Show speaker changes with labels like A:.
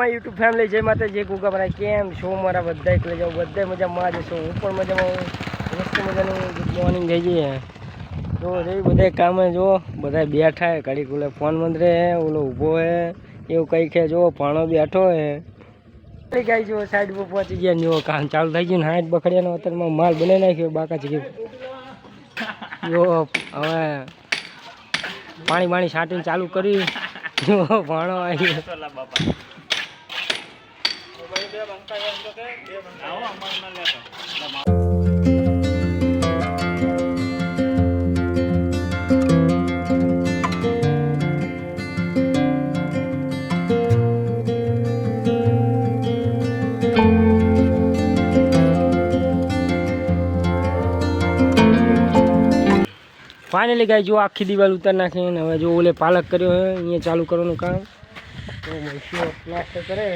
A: મારી YouTube family જય માતા જય ગુગા મારા કેમ છો મારા બધા? એકલે જાઓ, બધા મજામાં જ જશો હું પણ મજામાં હું મસ્ત મજાનું ગુડ મોર્નિંગ થઈ જઈએ જો રે, બધા કામે જો, બધા બેઠા હે. ઘડીક ઓલે ફોન મંદરે હે, ઓલો ઊભો હે. એવું કંઈ કે જો, ભાણો બેઠો હે. કઈ ગાય જો સાઈડ પર પહોંચી ગયા. જો કામ ચાલુ થઈ ગયું ને હાથ બખડિયાનો અત્યારમાં માલ બનાવી નાખ્યો બાકા છે જો, હવે પાણી પાણી છાંટીને ચાલુ કરી જો ભાણો આવી ફાઇનલી ગાય જો આખી દિવાલ ઉતાર નાખી ને હવે જો ઓલે પાલક કર્યો હે અહીંયા ચાલુ કરવાનું કામ તો મહીઓ પ્લાસ્ટર કરે